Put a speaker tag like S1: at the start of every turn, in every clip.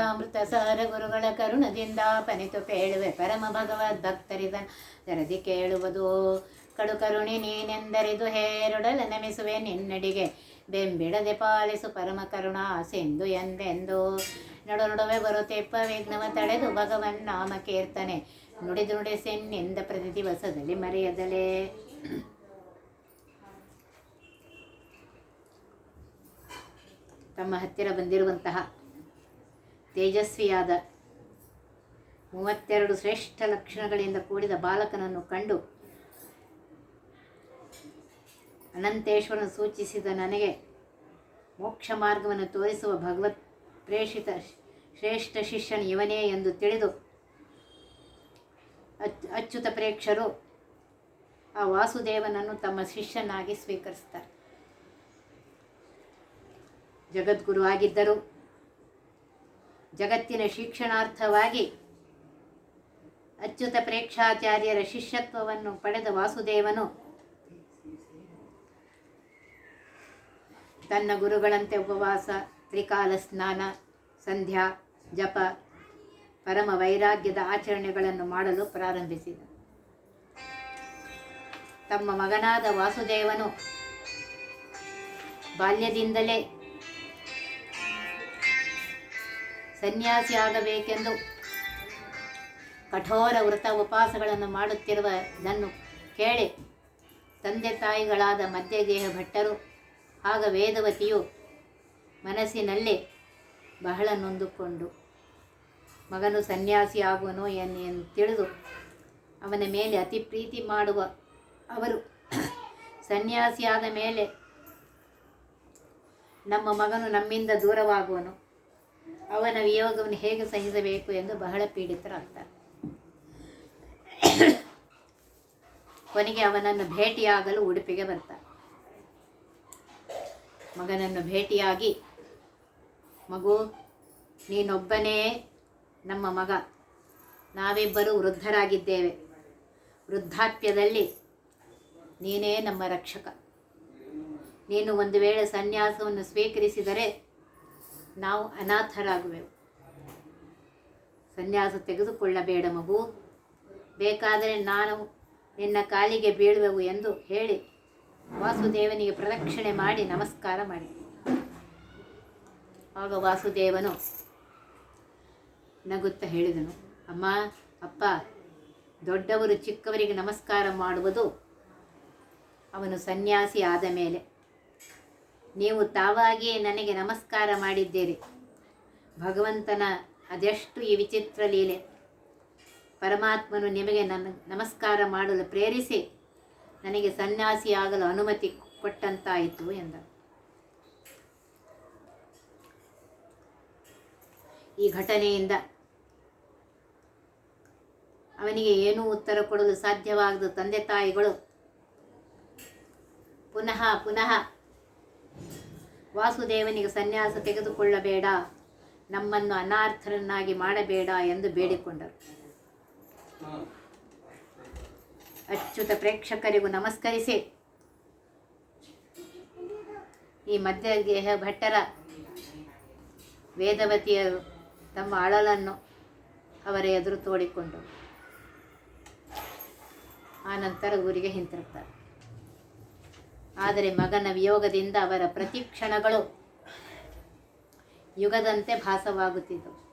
S1: ಅಮೃತ ಸಾರ ಗುರುಗಳ ಕರುಣದಿಂದ ಪನಿತು ಪೇಳುವೆ ಪರಮ ಭಗವದ್ ಭಕ್ತರಿದ ಜರದಿ ಕೇಳುವುದು. ಕಡು ಕರುಣಿ ನೀನೆಂದರಿದು ಹೇರುಡಲ ನಮಿಸುವೆ ನಿನ್ನಡಿಗೆ. ಬೆಂಬಿಡದೆ ಪಾಲಿಸು ಪರಮ ಕರುಣಾ ಸಿಂಧು ಎಂದೆಂದು. ನಡು ನಡುವೆ ಬರುತ್ತೆಪ್ಪ ವಿಘ್ನವ ತಡೆದು ಭಗವನ್ ನಾಮ ಕೀರ್ತನೆ. ನುಡಿದು ನುಡಿಸೆನ್ನಿಂದ ಪ್ರತಿ ದಿವಸದಲ್ಲಿ ಮರೆಯದಲೇ. ತಮ್ಮ ಹತ್ತಿರ ಬಂದಿರುವಂತಹ ತೇಜಸ್ವಿಯಾದ ಮೂವತ್ತೆರಡು ಶ್ರೇಷ್ಠ ಲಕ್ಷಣಗಳಿಂದ ಕೂಡಿದ ಬಾಲಕನನ್ನು ಕಂಡು ಅನಂತೇಶ್ವರನು ಸೂಚಿಸಿದ ನನಗೆ ಮೋಕ್ಷ ಮಾರ್ಗವನ್ನು ತೋರಿಸುವ ಭಗವತ್ ಪ್ರೇಷಿತ ಶ್ರೇಷ್ಠ ಶಿಷ್ಯನು ಇವನೇ ಎಂದು ತಿಳಿದು ಅಚ್ ಅಚ್ಯುತ ಪ್ರೇಕ್ಷರು ಆ ವಾಸುದೇವನನ್ನು ತಮ್ಮ ಶಿಷ್ಯನಾಗಿ ಸ್ವೀಕರಿಸ್ತಾರೆ ಜಗದ್ಗುರು ಆಗಿದ್ದರು. ಜಗತ್ತಿನ ಶಿಕ್ಷಣಾರ್ಥವಾಗಿ ಅಚ್ಯುತ ಪ್ರೇಕ್ಷಾಚಾರ್ಯರ ಶಿಷ್ಯತ್ವವನ್ನು ಪಡೆದ ವಾಸುದೇವನು ತನ್ನ ಗುರುಗಳಂತೆ ಉಪವಾಸ, ತ್ರಿಕಾಲ ಸ್ನಾನ, ಸಂಧ್ಯಾ, ಜಪ, ಪರಮ ವೈರಾಗ್ಯದ ಆಚರಣೆಗಳನ್ನು ಮಾಡಲು ಪ್ರಾರಂಭಿಸಿದ. ತಮ್ಮ ಮಗನಾದ ವಾಸುದೇವನು ಬಾಲ್ಯದಿಂದಲೇ ಸನ್ಯಾಸಿಯಾಗಬೇಕೆಂದು ಕಠೋರ ವ್ರತ ಉಪವಾಸಗಳನ್ನು ಮಾಡುತ್ತಿರುವುದನ್ನು ಕೇಳಿ ತಂದೆ ತಾಯಿಗಳಾದ ಮಧ್ಯಗೇಹ ಭಟ್ಟರು ಆಗ ವೇದವತಿಯು ಮನಸ್ಸಿನಲ್ಲಿ ಬಹಳ ನೊಂದುಕೊಂಡು, ಮಗನು ಸನ್ಯಾಸಿ ಆಗುವನು ಎಂದು ತಿಳಿದು ಅವನ ಮೇಲೆ ಅತಿ ಪ್ರೀತಿ ಮಾಡುವ ಅವರು, ಸನ್ಯಾಸಿಯಾದ ಮೇಲೆ ನಮ್ಮ ಮಗನು ನಮ್ಮಿಂದ ದೂರವಾಗುವನು. ಅವನ ವಿಯೋಗವನ್ನು ಹೇಗೆ ಸಹಿಸಬೇಕು ಎಂದು ಬಹಳ ಪೀಡಿತರಾಗ್ತಾರೆ. ಕೊನೆಗೆ ಅವನನ್ನು ಭೇಟಿಯಾಗಲು ಉಡುಪಿಗೆ ಬರ್ತಾರೆ ಮಗನನ್ನು ಭೇಟಿಯಾಗಿ, ಮಗು, ನೀನೊಬ್ಬನೇ ನಮ್ಮ ಮಗ. ನಾವಿಬ್ಬರು ವೃದ್ಧರಾಗಿದ್ದೇವೆ. ವೃದ್ಧಾಪ್ಯದಲ್ಲಿ ನೀನೇ ನಮ್ಮ ರಕ್ಷಕ. ನೀನು ಒಂದು ವೇಳೆ ಸನ್ಯಾಸವನ್ನು ಸ್ವೀಕರಿಸಿದರೆ ನಾವು ಅನಾಥರಾಗುವೆವು. ಸನ್ಯಾಸ ತೆಗೆದುಕೊಳ್ಳಬೇಡ ಮಗು. ಬೇಕಾದರೆ ನಾನು ನಿನ್ನ ಕಾಲಿಗೆ ಬೀಳುವೆವು ಎಂದು ಹೇಳಿ ವಾಸುದೇವನಿಗೆ ಪ್ರದಕ್ಷಿಣೆ ಮಾಡಿ ನಮಸ್ಕಾರ ಮಾಡಿ. ಆಗ ವಾಸುದೇವನು ನಗುತ್ತಾ ಹೇಳಿದನು, ಅಮ್ಮ, ಅಪ್ಪ, ದೊಡ್ಡವರು ಚಿಕ್ಕವರಿಗೆ ನಮಸ್ಕಾರ ಮಾಡುವುದು ಅವನು ಸನ್ಯಾಸಿ ಆದ ಮೇಲೆ. ನೀವು ತಾವಾಗಿಯೇ ನನಗೆ ನಮಸ್ಕಾರ ಮಾಡಿದ್ದೀರಿ. ಭಗವಂತನ ಅದೆಷ್ಟು ಈ ವಿಚಿತ್ರ ಲೀಲೆ. ಪರಮಾತ್ಮನು ನಿಮಗೆ ನನ್ನ ನಮಸ್ಕಾರ ಮಾಡಲು ಪ್ರೇರಿಸಿ ನನಗೆ ಸನ್ಯಾಸಿಯಾಗಲು ಅನುಮತಿ ಕೊಟ್ಟಂತಾಯಿತು ಎಂದ ಈ ಘಟನೆಯಿಂದ ಅವನಿಗೆ ಏನೂ ಉತ್ತರ ಕೊಡಲು ಸಾಧ್ಯವಾಗದು ತಂದೆ ತಾಯಿಗಳು. ಪುನಃ ಪುನಃ ವಾಸುದೇವನಿಗೆ ಸನ್ಯಾಸ ತೆಗೆದುಕೊಳ್ಳಬೇಡ, ನಮ್ಮನ್ನು ಅನಾರ್ಥರನ್ನಾಗಿ ಮಾಡಬೇಡ ಎಂದು ಬೇಡಿಕೊಂಡರು. ಅಚ್ಯುತ ಪ್ರೇಕ್ಷಕರಿಗೂ ನಮಸ್ಕರಿಸಿ. ಈ ಮಧ್ಯಗೇಹ ಭಟ್ಟರ ವೇದವತಿಯರು ತಮ್ಮ ಅಳಲನ್ನು ಅವರ ಎದುರು ತೋಡಿಕೊಂಡು ಆನಂತರ ಊರಿಗೆ ಹಿಂತಿರುಗ್ತಾರೆ. ಆದರೆ ಮಗನ ವಿಯೋಗದಿಂದ ಅವರ ಪ್ರತಿಕ್ಷಣಗಳು ಯುಗದಂತೆ ಭಾಸವಾಗುತ್ತಿದ್ದವು.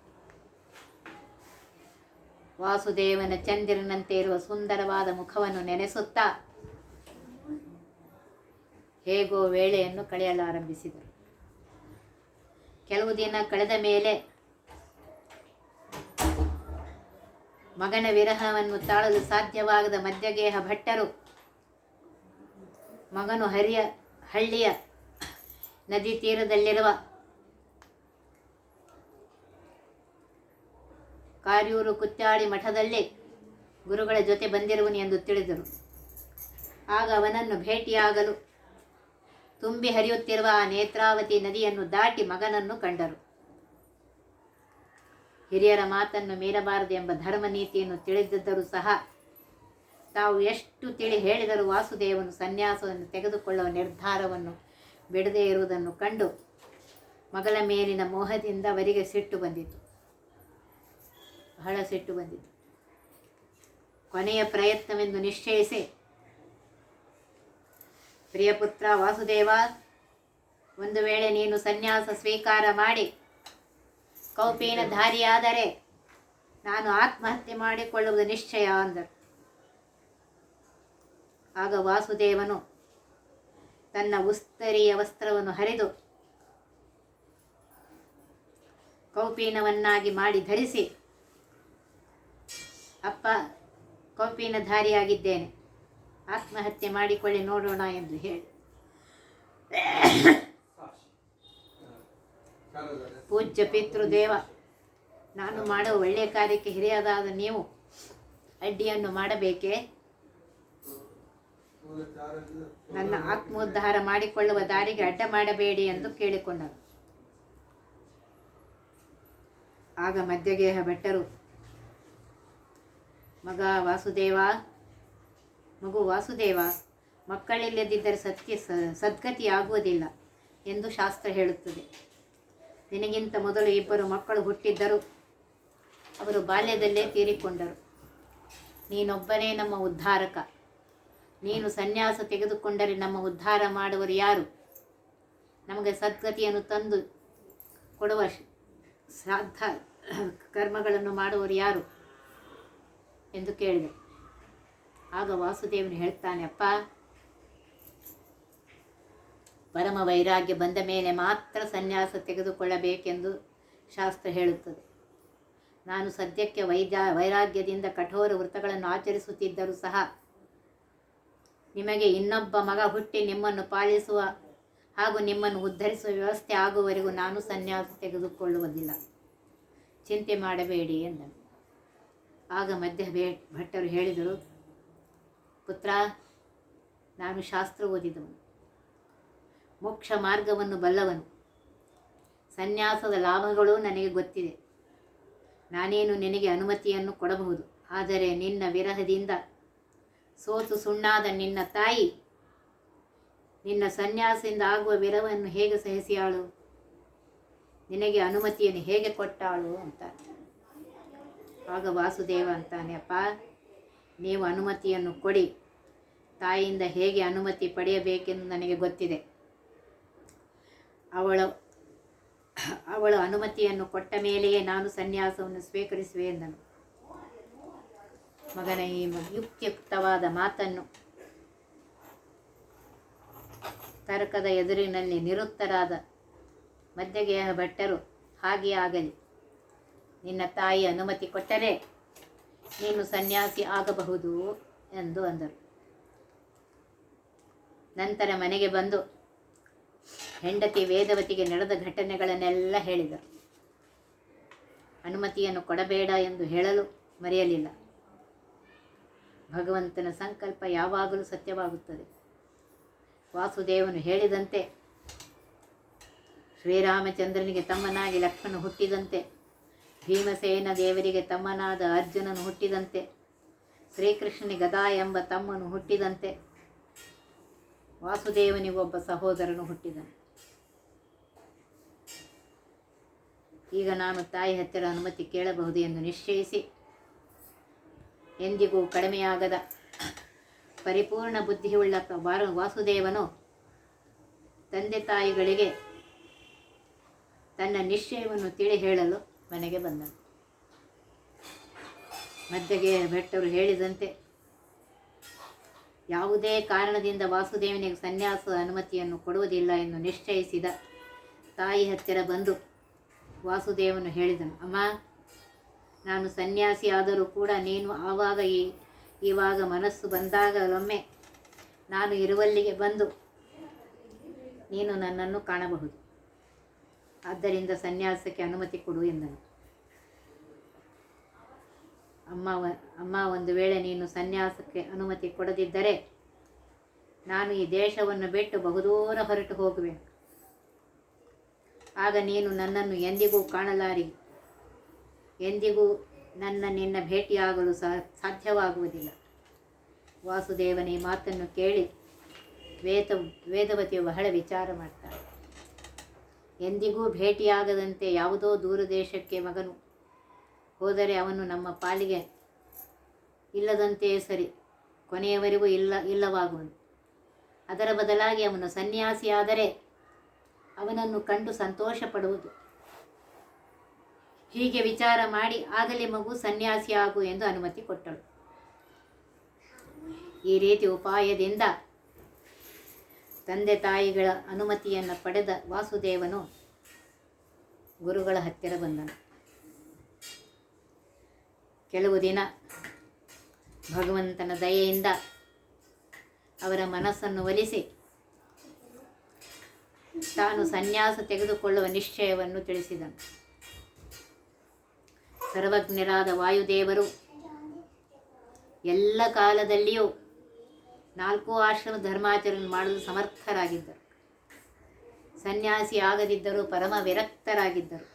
S1: ವಾಸುದೇವನ ಚಂದಿರನಂತೆ ಇರುವ ಸುಂದರವಾದ ಮುಖವನ್ನು ನೆನೆಸುತ್ತಾ ಹೇಗೋ ವೇಳೆಯನ್ನು ಕಳೆಯಲಾರಂಭಿಸಿದರು. ಕೆಲವು ದಿನ ಕಳೆದ ಮೇಲೆ ಮಗನ ವಿರಹವನ್ನು ತಾಳಲು ಸಾಧ್ಯವಾಗದ ಮಧ್ಯಗೇಹ ಭಟ್ಟರು ಮಗನು ಹರಿಯ ಹಳ್ಳಿಯ ನದಿ ತೀರದಲ್ಲಿರುವ ಕಾರ್ಯೂರು ಕುತ್ತಾಡಿ ಮಠದಲ್ಲಿ ಗುರುಗಳ ಜೊತೆ ಬಂದಿರುವನು ಎಂದು ತಿಳಿದರು. ಆಗ ಅವನನ್ನು ಭೇಟಿಯಾಗಲು ತುಂಬಿ ಹರಿಯುತ್ತಿರುವ ಆ ನೇತ್ರಾವತಿ ನದಿಯನ್ನು ದಾಟಿ ಮಗನನ್ನು ಕಂಡರು. ಹಿರಿಯರ ಮಾತನ್ನು ಮೀರಬಾರದು ಎಂಬ ಧರ್ಮ ನೀತಿಯನ್ನು ತಿಳಿದಿದ್ದರೂ ಸಹ ತಾವು ಎಷ್ಟು ತಿಳಿ ಹೇಳಿದರೂ ವಾಸುದೇವನು ಸನ್ಯಾಸವನ್ನು ತೆಗೆದುಕೊಳ್ಳುವ ನಿರ್ಧಾರವನ್ನು ಬಿಡದೇ ಇರುವುದನ್ನು ಕಂಡು ಮಗಳ ಮೇಲಿನ ಮೋಹದಿಂದ ಅವರಿಗೆ ಸಿಟ್ಟು ಬಂದಿತು. ಬಹಳ ಸಿಟ್ಟು ಬಂದಿತು. ಕೊನೆಯ ಪ್ರಯತ್ನವೆಂದು ನಿಶ್ಚಯಿಸಿ, ಪ್ರಿಯಪುತ್ರ ವಾಸುದೇವ, ಒಂದು ವೇಳೆ ನೀನು ಸನ್ಯಾಸ ಸ್ವೀಕಾರ ಮಾಡಿ, ಕೌಪೀನ ಧಾರಿಯಾದರೆ ನಾನು ಆತ್ಮಹತ್ಯೆ ಮಾಡಿಕೊಳ್ಳುವುದು ನಿಶ್ಚಯ ಅಂದರು. ಆಗ ವಾಸುದೇವನು ತನ್ನ ಉಸ್ತರಿಯ ವಸ್ತ್ರವನ್ನು ಹರಿದು ಕೌಪೀನವನ್ನಾಗಿ ಮಾಡಿ ಧರಿಸಿ, ಅಪ್ಪ, ಕೌಪೀನಧಾರಿಯಾಗಿದ್ದೇನೆ. ಆತ್ಮಹತ್ಯೆ ಮಾಡಿಕೊಳ್ಳಿ ನೋಡೋಣ ಎಂದು ಹೇಳಿ. ಪೂಜ್ಯ ಪಿತೃದೇವ, ನಾನು ಮಾಡುವ ಒಳ್ಳೆಯ ಕಾರ್ಯಕ್ಕೆ ಹಿರಿಯದಾದ ನೀವು ಅಡ್ಡಿಯನ್ನು ಮಾಡಬೇಕೇ? ನನ್ನ ಆತ್ಮೋದ್ಧಾರ ಮಾಡಿಕೊಳ್ಳುವ ದಾರಿಗೆ ಅಡ್ಡ ಮಾಡಬೇಡಿ ಎಂದು ಕೇಳಿಕೊಂಡರು. ಆಗ ಮಧ್ಯಗೇಹ ಬೆಟ್ಟರು ಮಗ ವಾಸುದೇವ, ಮಗು ವಾಸುದೇವ, ಮಕ್ಕಳಿಲ್ಲದಿದ್ದರೆ ಸತ್ಯ ಸದ್ಗತಿ ಆಗುವುದಿಲ್ಲ ಎಂದು ಶಾಸ್ತ್ರ ಹೇಳುತ್ತದೆ. ನಿನಗಿಂತ ಮೊದಲು ಇಬ್ಬರು ಮಕ್ಕಳು ಹುಟ್ಟಿದ್ದರು. ಅವರು ಬಾಲ್ಯದಲ್ಲೇ ತೀರಿಕೊಂಡರು. ನೀನೊಬ್ಬನೇ ನಮ್ಮ ಉದ್ಧಾರಕ. ನೀನು ಸನ್ಯಾಸ ತೆಗೆದುಕೊಂಡರೆ ನಮ್ಮ ಉದ್ಧಾರ ಮಾಡುವರು ಯಾರು? ನಮಗೆ ಸದ್ಗತಿಯನ್ನು ತಂದು ಕೊಡುವ ಶ್ರಾದ್ದ ಕರ್ಮಗಳನ್ನು ಮಾಡುವರು ಯಾರು? ಎಂದು ಕೇಳಿದೆ. ಆಗ ವಾಸುದೇವನು ಹೇಳ್ತಾನೆ, ಅಪ್ಪ, ಪರಮ ವೈರಾಗ್ಯ ಬಂದ ಮೇಲೆ ಮಾತ್ರ ಸನ್ಯಾಸ ತೆಗೆದುಕೊಳ್ಳಬೇಕೆಂದು ಶಾಸ್ತ್ರ ಹೇಳುತ್ತದೆ. ನಾನು ಸದ್ಯಕ್ಕೆ ವೈದ್ಯ, ವೈರಾಗ್ಯದಿಂದ ಕಠೋರ ವೃತ್ತಗಳನ್ನು ಆಚರಿಸುತ್ತಿದ್ದರೂ ಸಹ ನಿಮಗೆ ಇನ್ನೊಬ್ಬ ಮಗ ಹುಟ್ಟಿ ನಿಮ್ಮನ್ನು ಪಾಲಿಸುವ ಹಾಗೂ ನಿಮ್ಮನ್ನು ಉದ್ಧರಿಸುವ ವ್ಯವಸ್ಥೆ ಆಗುವವರೆಗೂ ನಾನು ಸನ್ಯಾಸ ತೆಗೆದುಕೊಳ್ಳುವುದಿಲ್ಲ. ಚಿಂತೆ ಮಾಡಬೇಡಿ ಎಂದನು. ಆಗ ಮಧ್ಯ ಭಟ್ಟರು ಹೇಳಿದರು, ಪುತ್ರ, ನಾನು ಶಾಸ್ತ್ರ ಓದಿದವನು. ಮೋಕ್ಷ ಮಾರ್ಗವನ್ನು ಬಲ್ಲವನು. ಸನ್ಯಾಸದ ಲಾಭಗಳು ನನಗೆ ಗೊತ್ತಿದೆ. ನಾನೇನು ನಿನಗೆ ಅನುಮತಿಯನ್ನು ಕೊಡಬಹುದು? ಆದರೆ ನಿನ್ನ ವಿರಹದಿಂದ ಸೋತು ಸುಣ್ಣಾದ ನಿನ್ನ ತಾಯಿ. ನಿನ್ನ ಸನ್ಯಾಸದಿಂದ ಆಗುವ ವಿರವನ್ನು ಹೇಗೆ ಸಹಿಸಿಯಾಳು? ನಿನಗೆ ಅನುಮತಿಯನ್ನು ಹೇಗೆ ಕೊಟ್ಟಾಳು ಅಂತ ಆಗ ವಾಸುದೇವ ಅಂತಾನೆ, ಅಪ್ಪ, ನೀವು ಅನುಮತಿಯನ್ನು ಕೊಡಿ. ತಾಯಿಯಿಂದ ಹೇಗೆ ಅನುಮತಿ ಪಡೆಯಬೇಕೆಂದು ನನಗೆ ಗೊತ್ತಿದೆ. ಅವಳು ಅವಳು ಅನುಮತಿಯನ್ನು ಕೊಟ್ಟ ಮೇಲೆಯೇ ನಾನು ಸನ್ಯಾಸವನ್ನು ಸ್ವೀಕರಿಸುವೆ ಎಂದನು. ಮಗನ, ಈ ಯುಕ್ತಿಯುಕ್ತವಾದ ಮಾತನ್ನು ತರ್ಕದ ಎದುರಿನಲ್ಲಿ ನಿರುತ್ತರಾದ ಮಧ್ಯಗೇಹ ಭಟ್ಟರು ಹಾಗೆ ಆಗಲಿ. ನಿನ್ನ ತಾಯಿ ಅನುಮತಿ ಕೊಟ್ಟರೆ ನೀನು ಸನ್ಯಾಸಿ ಆಗಬಹುದು ಎಂದು ಅಂದರು. ನಂತರ ಮನೆಗೆ ಬಂದು ಹೆಂಡತಿ ವೇದವತಿಗೆ ನಡೆದ ಘಟನೆಗಳನ್ನೆಲ್ಲ ಹೇಳಿದರು. ಅನುಮತಿಯನ್ನು ಕೊಡಬೇಡ ಎಂದು ಹೇಳಲು ಮರೆಯಲಿಲ್ಲ. ಭಗವಂತನ ಸಂಕಲ್ಪ ಯಾವಾಗಲೂ ಸತ್ಯವಾಗುತ್ತದೆ. ವಾಸುದೇವನು ಹೇಳಿದಂತೆ, ಶ್ರೀರಾಮಚಂದ್ರನಿಗೆ ತಮ್ಮನಾಗಿ ಲಕ್ಷ್ಮಣ ಹುಟ್ಟಿದಂತೆ, ಭೀಮಸೇನ ದೇವರಿಗೆ ತಮ್ಮನಾದ ಅರ್ಜುನನು ಹುಟ್ಟಿದಂತೆ, ಶ್ರೀಕೃಷ್ಣನಿಗೆ ಗದಾ ಎಂಬ ತಮ್ಮನು ಹುಟ್ಟಿದಂತೆ ವಾಸುದೇವನಿಗೊಬ್ಬ ಸಹೋದರನು ಹುಟ್ಟಿದನು. ಈಗ ನಾನು ತಾಯಿ ಹತ್ತಿರ ಅನುಮತಿ ಕೇಳಬಹುದು ಎಂದು ನಿಶ್ಚಯಿಸಿ ಎಂದಿಗೂ ಕಡಿಮೆಯಾಗದ. ಪರಿಪೂರ್ಣ ಬುದ್ಧಿಯುಳ್ಳ ಬಾರ ವಾಸುದೇವನು ತಂದೆ ತಾಯಿಗಳಿಗೆ ತನ್ನ ನಿಶ್ಚಯವನ್ನು ತಿಳಿ ಹೇಳಲು ಮನೆಗೆ ಬಂದನು. ಮಧ್ಯಗೆ ಭಟ್ಟರು ಹೇಳಿದಂತೆ, ಯಾವುದೇ ಕಾರಣದಿಂದ ವಾಸುದೇವನಿಗೆ ಸನ್ಯಾಸ ಅನುಮತಿಯನ್ನು ಕೊಡುವುದಿಲ್ಲ ಎಂದು ನಿಶ್ಚಯಿಸಿದ ತಾಯಿ ಹತ್ತಿರ ಬಂದು ವಾಸುದೇವನು ಹೇಳಿದನು, ಅಮ್ಮ ನಾನು ಸನ್ಯಾಸಿ ಆದರೂ ಕೂಡ ನೀನು ಆವಾಗ ಈ, ಇವಾಗ ಮನಸ್ಸು ಬಂದಾಗಲೊಮ್ಮೆ ನಾನು ಇರುವಲ್ಲಿಗೆ ಬಂದು ನೀನು ನನ್ನನ್ನು ಕಾಣಬಹುದು. ಆದ್ದರಿಂದ ಸನ್ಯಾಸಕ್ಕೆ ಅನುಮತಿ ಕೊಡು ಎಂದನು. ಅಮ್ಮ ಅಮ್ಮ ಒಂದು ವೇಳೆ ನೀನು ಸನ್ಯಾಸಕ್ಕೆ ಅನುಮತಿ ಕೊಡದಿದ್ದರೆ ನಾನು ಈ ದೇಶವನ್ನು ಬಿಟ್ಟು ಬಹುದೂರ ಹೊರಟು ಹೋಗುವೆ ಆಗ ನೀನು ನನ್ನನ್ನು ಎಂದಿಗೂ ಕಾಣಲಾರಿ ಎಂದಿಗೂ ನನ್ನ ನಿನ್ನ ಭೇಟಿಯಾಗಲು ಸಹ ಸಾಧ್ಯವಾಗುವುದಿಲ್ಲ. ವಾಸುದೇವನ, ಮಾತನ್ನು ಕೇಳಿ ವೇದ, ವೇದವತಿಯು ಬಹಳ ವಿಚಾರ ಮಾಡ್ತಾಳೆ. ಎಂದಿಗೂ ಭೇಟಿಯಾಗದಂತೆ ಯಾವುದೋ ದೂರ ದೇಶಕ್ಕೆ ಮಗನು ಹೋದರೆ ಅವನು ನಮ್ಮ ಪಾಲಿಗೆ ಇಲ್ಲದಂತೆಯೇ ಸರಿ, ಕೊನೆಯವರೆಗೂ ಇಲ್ಲ, ಇಲ್ಲವಾಗುವನು. ಅದರ ಬದಲಾಗಿ ಅವನು ಸನ್ಯಾಸಿಯಾದರೆ ಅವನನ್ನು ಕಂಡು ಸಂತೋಷ ಪಡುವುದು ಹೀಗೆ ವಿಚಾರ ಮಾಡಿ ಆಗಲೇ ಮಗು ಸನ್ಯಾಸಿಯಾಗು ಎಂದು ಅನುಮತಿ ಕೊಟ್ಟಳು. ಈ ರೀತಿ ಉಪಾಯದಿಂದ ತಂದೆ ತಾಯಿಗಳ ಅನುಮತಿಯನ್ನು ಪಡೆದ ವಾಸುದೇವನು ಗುರುಗಳ ಹತ್ತಿರ ಬಂದನು. ಕೆಲವು ದಿನ ಭಗವಂತನ ದಯೆಯಿಂದ ಅವರ ಮನಸ್ಸನ್ನು ಒಲಿಸಿ ತಾನು ಸನ್ಯಾಸ ತೆಗೆದುಕೊಳ್ಳುವ ನಿಶ್ಚಯವನ್ನು ತಿಳಿಸಿದನು. ಸರ್ವಜ್ಞರಾದ ವಾಯುದೇವರು. ಎಲ್ಲ ಕಾಲದಲ್ಲಿಯೂ ನಾಲ್ಕು ಆಶ್ರಮ ಧರ್ಮಾಚರಣೆ ಮಾಡಲು ಸಮರ್ಥರಾಗಿದ್ದರು. ಸನ್ಯಾಸಿ ಆಗದಿದ್ದರೂ ಪರಮ ವಿರಕ್ತರಾಗಿದ್ದರು.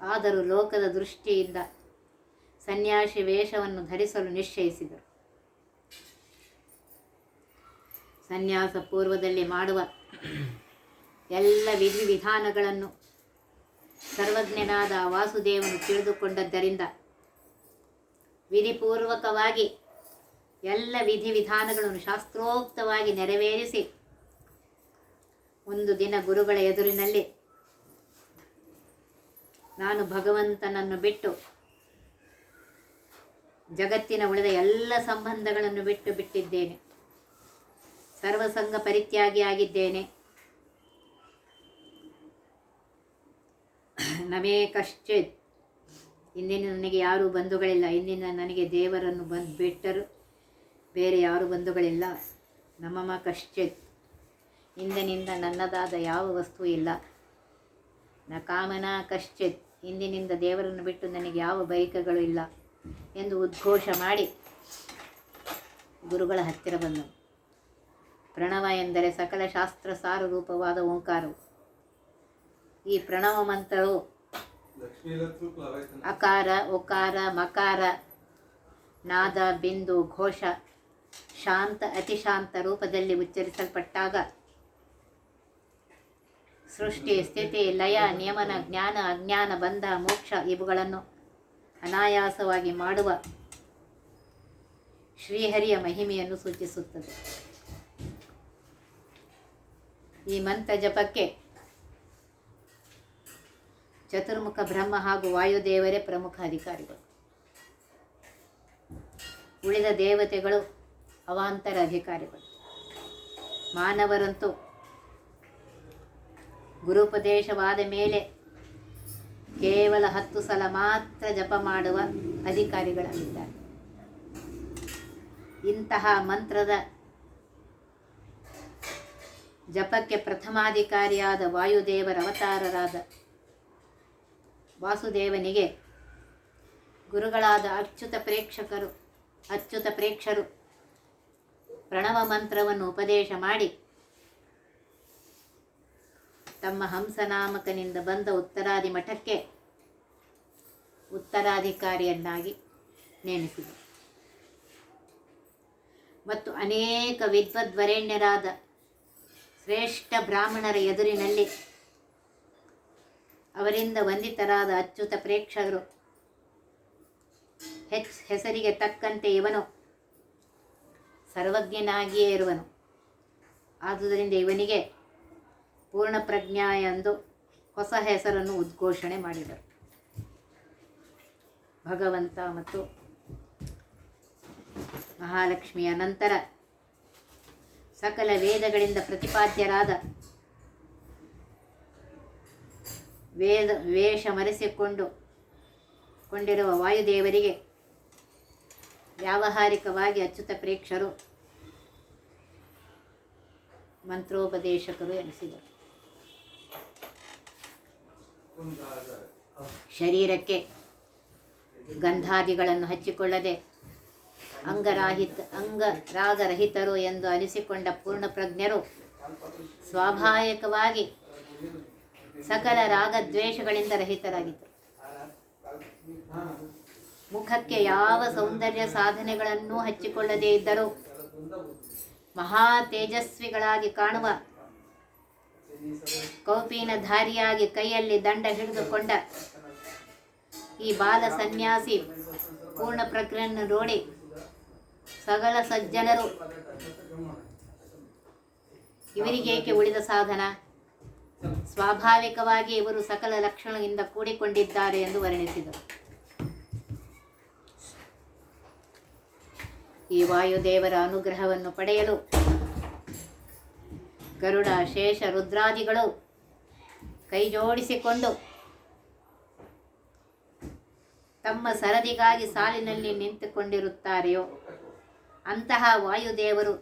S1: ಆದರೂ ಲೋಕದ ದೃಷ್ಟಿಯಿಂದ ಸನ್ಯಾಸಿ ವೇಷವನ್ನು ಧರಿಸಲು ನಿಶ್ಚಯಿಸಿದರು. ಸನ್ಯಾಸ ಪೂರ್ವದಲ್ಲಿ ಮಾಡುವ ಎಲ್ಲ ವಿಧಿವಿಧಾನಗಳನ್ನು ಸರ್ವಜ್ಞನಾದ ವಾಸುದೇವನು ತಿಳಿದುಕೊಂಡದ್ದರಿಂದ ವಿಧಿಪೂರ್ವಕವಾಗಿ ಎಲ್ಲ ವಿಧಿವಿಧಾನಗಳನ್ನು ಶಾಸ್ತ್ರೋಕ್ತವಾಗಿ ನೆರವೇರಿಸಿ ಒಂದು ದಿನ ಗುರುಗಳ ಎದುರಿನಲ್ಲಿ ನಾನು ಭಗವಂತನನ್ನು ಬಿಟ್ಟು ಜಗತ್ತಿನ ಉಳಿದ ಎಲ್ಲ ಸಂಬಂಧಗಳನ್ನು ಬಿಟ್ಟು ಬಿಟ್ಟಿದ್ದೇನೆ. ಸರ್ವಸಂಗ ನಮೇ ಕಶ್ಚಿತ್. ಇಂದಿನ ನನಗೆ ಯಾರೂ ಬಂಧುಗಳಿಲ್ಲ. ಇಂದಿನ ನನಗೆ ದೇವರನ್ನು ಬಂದು ಬಿಟ್ಟರು. ಬೇರೆ ಯಾರು ಬಂಧುಗಳಿಲ್ಲ. ನಮ್ಮಮ್ಮ ಕಶ್ಚಿತ್. ಇಂದಿನಿಂದ ನನ್ನದಾದ ಯಾವ ವಸ್ತು ಇಲ್ಲ. ನ ಕಾಮನ ಕಶ್ಚಿತ್. ಇಂದಿನಿಂದ ದೇವರನ್ನು ಬಿಟ್ಟು ನನಗೆ ಯಾವ ಬೈಕಗಳು ಇಲ್ಲ ಎಂದು ಉದ್ಘೋಷ ಮಾಡಿ ಗುರುಗಳ ಹತ್ತಿರ ಬಂದನು ಪ್ರಣವ ಎಂದರೆ ಸಕಲ ಶಾಸ್ತ್ರ ಸಾರರೂಪವಾದ ಓಂಕಾರವು. ಈ ಪ್ರಣವ ಮಂತ್ರವು ಅಕಾರ, ಉಕಾರ, ಮಕಾರ, ನಾದ, ಬಿಂದು, ಘೋಷ, ಶಾಂತ, ಅತಿಶಾಂತ ರೂಪದಲ್ಲಿ ಉಚ್ಚರಿಸಲ್ಪಟ್ಟಾಗ ಸೃಷ್ಟಿ, ಸ್ಥಿತಿ, ಲಯ, ನಿಯಮನ, ಜ್ಞಾನ, ಅಜ್ಞಾನ, ಬಂಧ, ಮೋಕ್ಷ ಇವುಗಳನ್ನು ಅನಾಯಾಸವಾಗಿ ಮಾಡುವ ಶ್ರೀಹರಿಯ ಮಹಿಮೆಯನ್ನು ಸೂಚಿಸುತ್ತದೆ. ಈ ಮಂತ್ರ ಜಪಕ್ಕೆ ಚತುರ್ಮುಖ ಬ್ರಹ್ಮ ಹಾಗೂ ವಾಯುದೇವರೇ ಪ್ರಮುಖ ಅಧಿಕಾರಿಗಳು. ಉಳಿದ ದೇವತೆಗಳು ಅವಾಂತರ ಅಧಿಕಾರಿಗಳು. ಮಾನವರಂತೂ ಗುರುಪದೇಶವಾದ ಮೇಲೆ ಕೇವಲ ಹತ್ತು ಸಲ ಮಾತ್ರ ಜಪ ಮಾಡುವ ಅಧಿಕಾರಿಗಳಾಗಿದ್ದಾರೆ ಇಂತಹ ಮಂತ್ರದ ಜಪಕ್ಕೆ ಪ್ರಥಮಾಧಿಕಾರಿಯಾದ ವಾಯುದೇವರ ಅವತಾರರಾದ ವಾಸುದೇವನಿಗೆ. ಗುರುಗಳಾದ ಅಚ್ಯುತ ಪ್ರೇಕ್ಷಕರು, ಅಚ್ಯುತ ಪ್ರೇಕ್ಷರು ಪ್ರಣವ ಮಂತ್ರವನ್ನು ಉಪದೇಶ ಮಾಡಿ, ತಮ್ಮ ಹಂಸನಾಮಕನಿಂದ ಬಂದ ಉತ್ತರಾದಿ ಮಠಕ್ಕೆ ಉತ್ತರಾಧಿಕಾರಿಯನ್ನಾಗಿ ನೇಮಿಸಿದರು. ಮತ್ತು ಅನೇಕ ವಿದ್ವದ್ವರೆಣ್ಯರಾದ ಶ್ರೇಷ್ಠ ಬ್ರಾಹ್ಮಣರ ಎದುರಿನಲ್ಲಿ ಅವರಿಂದ ವಂದಿತರಾದ ಅಚ್ಯುತ ಪ್ರೇಕ್ಷಕರು. ಹೆಚ್ ಹೆಸರಿಗೆ ತಕ್ಕಂತೆ ಇವನು ಸರ್ವಜ್ಞನಾಗಿಯೇ ಇರುವನು. ಆದುದರಿಂದ ಇವನಿಗೆ ಪೂರ್ಣಪ್ರಜ್ಞಾ ಎಂದು ಹೊಸ ಹೆಸರನ್ನು ಉದ್ಘೋಷಣೆ ಮಾಡಿದರು. ಭಗವಂತ ಮತ್ತು ಮಹಾಲಕ್ಷ್ಮಿಯ ನಂತರ ಸಕಲ ವೇದಗಳಿಂದ ಪ್ರತಿಪಾದ್ಯರಾದ ವೇದ, ವೇಷ ಮರೆಸಿಕೊಂಡು, ಕೊಂಡಿರುವ ವಾಯುದೇವರಿಗೆ ವ್ಯಾವಹಾರಿಕವಾಗಿ ಅಚ್ಯುತ ಪ್ರೇಕ್ಷರು ಮಂತ್ರೋಪದೇಶಕರು ಎನಿಸಿದರು. ಶರೀರಕ್ಕೆ ಗಂಧಾದಿಗಳನ್ನು ಹಚ್ಚಿಕೊಳ್ಳದೆ ಅಂಗರಾಹಿತ, ಅಂಗರಾಗರಹಿತರು ಎಂದು ಅನಿಸಿಕೊಂಡ ಪೂರ್ಣಪ್ರಜ್ಞರು ಸ್ವಾಭಾವಿಕವಾಗಿ ಸಕಲ ರಾಗದ್ವೇಷಗಳಿಂದ ರಹಿತರಾಗಿದ್ದರು. ಮುಖಕ್ಕೆ ಯಾವ ಸೌಂದರ್ಯ ಸಾಧನೆಗಳನ್ನೂ ಹಚ್ಚಿಕೊಳ್ಳದೇ ಇದ್ದರೂ ಮಹಾ ತೇಜಸ್ವಿಗಳಾಗಿ ಕಾಣುವ ಕೌಪಿನಧಾರಿಯಾಗಿ ಕೈಯಲ್ಲಿ ದಂಡ ಹಿಡಿದುಕೊಂಡ ಈ ಬಾಲ ಸನ್ಯಾಸಿ ಪೂರ್ಣ ಪ್ರಜ್ಞೆಯನ್ನು ನೋಡಿ ಸಗಲ ಸಜ್ಜನರು, ಇವರಿಗೇಕೆ ಉಳಿದ ಸಾಧನ? ಸ್ವಾಭಾವಿಕವಾಗಿ ಇವರು ಸಕಲ ಲಕ್ಷಣದಿಂದ ಕೂಡಿಕೊಂಡಿದ್ದಾರೆ ಎಂದು ವರ್ಣಿಸಿದರು. ಈ ವಾಯುದೇವರ ಅನುಗ್ರಹವನ್ನು ಪಡೆಯಲು ಗರುಡ ಶೇಷ ರುದ್ರಾದಿಗಳು ಕೈ ಜೋಡಿಸಿಕೊಂಡು ತಮ್ಮ ಸರದಿಗಾಗಿ ಸಾಲಿನಲ್ಲಿ ನಿಂತುಕೊಂಡಿರುತ್ತಾರೆಯೋ, ಅಂತಹ ವಾಯುದೇವರು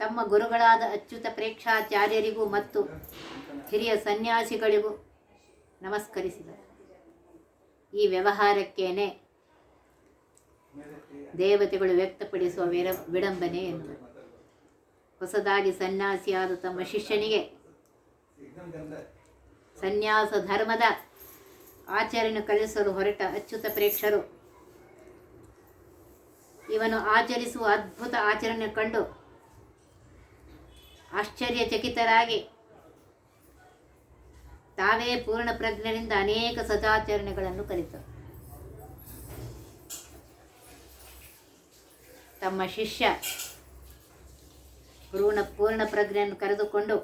S1: ತಮ್ಮ ಗುರುಗಳಾದ ಅಚ್ಯುತ ಪ್ರೇಕ್ಷಾಚಾರ್ಯರಿಗೂ ಮತ್ತು ಹಿರಿಯ ಸನ್ಯಾಸಿಗಳಿಗೂ ನಮಸ್ಕರಿಸಿದರು. ಈ ವ್ಯವಹಾರಕ್ಕೇನೆ ದೇವತೆಗಳು ವ್ಯಕ್ತಪಡಿಸುವ ವಿರ, ವಿಡಂಬನೆ ಎಂದು ಹೊಸದಾಗಿ ಸನ್ಯಾಸಿಯಾದ ತಮ್ಮ ಶಿಷ್ಯನಿಗೆ ಸನ್ಯಾಸ ಧರ್ಮದ ಆಚರಣೆ ಕಲಿಸಲು ಹೊರಟ ಅಚ್ಯುತ ಪ್ರೇಕ್ಷರು ಇವನು ಆಚರಿಸುವ ಅದ್ಭುತ ಆಚರಣೆ ಕಂಡು ಆಶ್ಚರ್ಯಚಕಿತರಾಗಿ. ತಾವೇ ಪೂರ್ಣ ಪ್ರಜ್ಞರಿಂದ ಅನೇಕ ಸದಾಚರಣೆಗಳನ್ನು ಕಲಿತರು. ತಮ್ಮ ಶಿಷ್ಯ ಪೂರ್ಣ ಪೂರ್ಣ ಪ್ರಜ್ಞೆಯನ್ನು ಕರೆದುಕೊಂಡು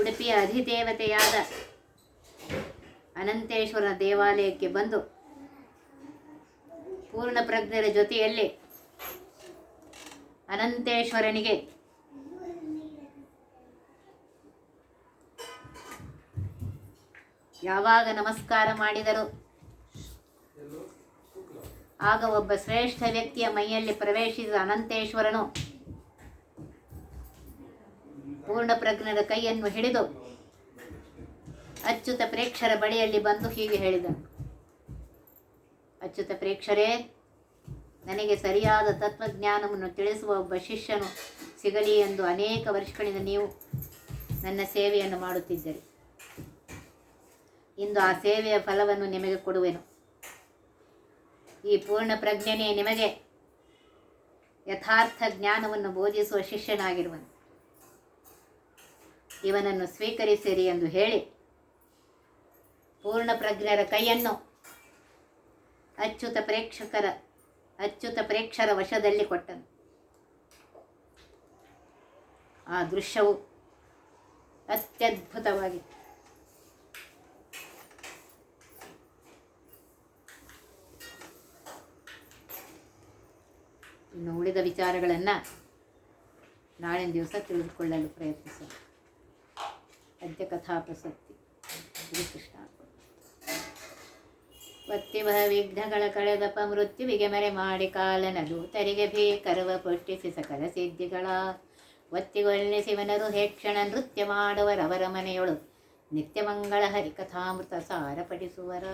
S1: ಉಡುಪಿಯ ಅಧಿದೇವತೆಯಾದ ಅನಂತೇಶ್ವರ ದೇವಾಲಯಕ್ಕೆ ಬಂದು ಪೂರ್ಣ ಪ್ರಜ್ಞರ ಜೊತೆಯಲ್ಲಿ ಅನಂತೇಶ್ವರನಿಗೆ ಯಾವಾಗ ನಮಸ್ಕಾರ ಮಾಡಿದರು? ಆಗ ಒಬ್ಬ ಶ್ರೇಷ್ಠ ವ್ಯಕ್ತಿಯ ಮೈಯಲ್ಲಿ ಪ್ರವೇಶಿಸಿದ ಅನಂತೇಶ್ವರನು ಪೂರ್ಣ ಪ್ರಜ್ಞರ ಕೈಯನ್ನು ಹಿಡಿದು ಅಚ್ಯುತ ಪ್ರೇಕ್ಷರ ಬಳಿಯಲ್ಲಿ ಬಂದು ಹೀಗೆ ಹೇಳಿದರು ಅಚ್ಯುತ ಪ್ರೇಕ್ಷರೇ, ನನಗೆ ಸರಿಯಾದ ತತ್ವಜ್ಞಾನವನ್ನು ತಿಳಿಸುವ ಒಬ್ಬ ಶಿಷ್ಯನು ಸಿಗಲಿ ಎಂದು ಅನೇಕ ವರ್ಷಗಳಿಂದ ನೀವು ನನ್ನ ಸೇವೆಯನ್ನು ಮಾಡುತ್ತಿದ್ದರು. ಇಂದು ಆ ಸೇವೆಯ ಫಲವನ್ನು ನಿಮಗೆ ಕೊಡುವೆನು. ಈ ಪೂರ್ಣ ಪ್ರಜ್ಞನೇ ನಿಮಗೆ ಯಥಾರ್ಥ ಜ್ಞಾನವನ್ನು ಬೋಧಿಸುವ ಶಿಷ್ಯನಾಗಿರುವನು. ಇವನನ್ನು ಸ್ವೀಕರಿಸಿರಿ ಎಂದು ಹೇಳಿ ಪೂರ್ಣ ಪ್ರಜ್ಞರ ಕೈಯನ್ನು ಅಚ್ಯುತ ಪ್ರೇಕ್ಷಕರ, ಅಚ್ಯುತ ಪ್ರೇಕ್ಷರ ವಶದಲ್ಲಿ ಕೊಟ್ಟನು. ಆ ದೃಶ್ಯವು ಅತ್ಯದ್ಭುತವಾಗಿತ್ತು ಇನ್ನು ಉಳಿದ ವಿಚಾರಗಳನ್ನು ನಾಳಿನ ದಿವಸ ತಿಳಿದುಕೊಳ್ಳಲು ಪ್ರಯತ್ನಿಸೋಣ. ಅದ್ಯ ಕಥಾ ಪ್ರಸಕ್ತಿ ಶ್ರೀಕೃಷ್ಣ. ಒತ್ತಿವ ವಿಘ್ನಗಳ ಕಳೆದಪ್ಪ ಮೃತ್ಯುವಿಗೆ ಮರೆ ಮಾಡಿ ಕಾಲನ ದೂತರಿಗೆ ಭೀಕರವ ಪುಟ್ಟಿಸಿ ಸಕಲ ಸಿದ್ಧಿಗಳ. ಒತ್ತಿಗೊಳ್ಳಿಸಿವನರು ಹೇಕ್ಷಣ ನೃತ್ಯ ಮಾಡುವರವರ ಮನೆಯೊಳು ನಿತ್ಯಮಂಗಳ ಹರಿಕಥಾಮೃತ ಸಾರ ಪಡಿಸುವರ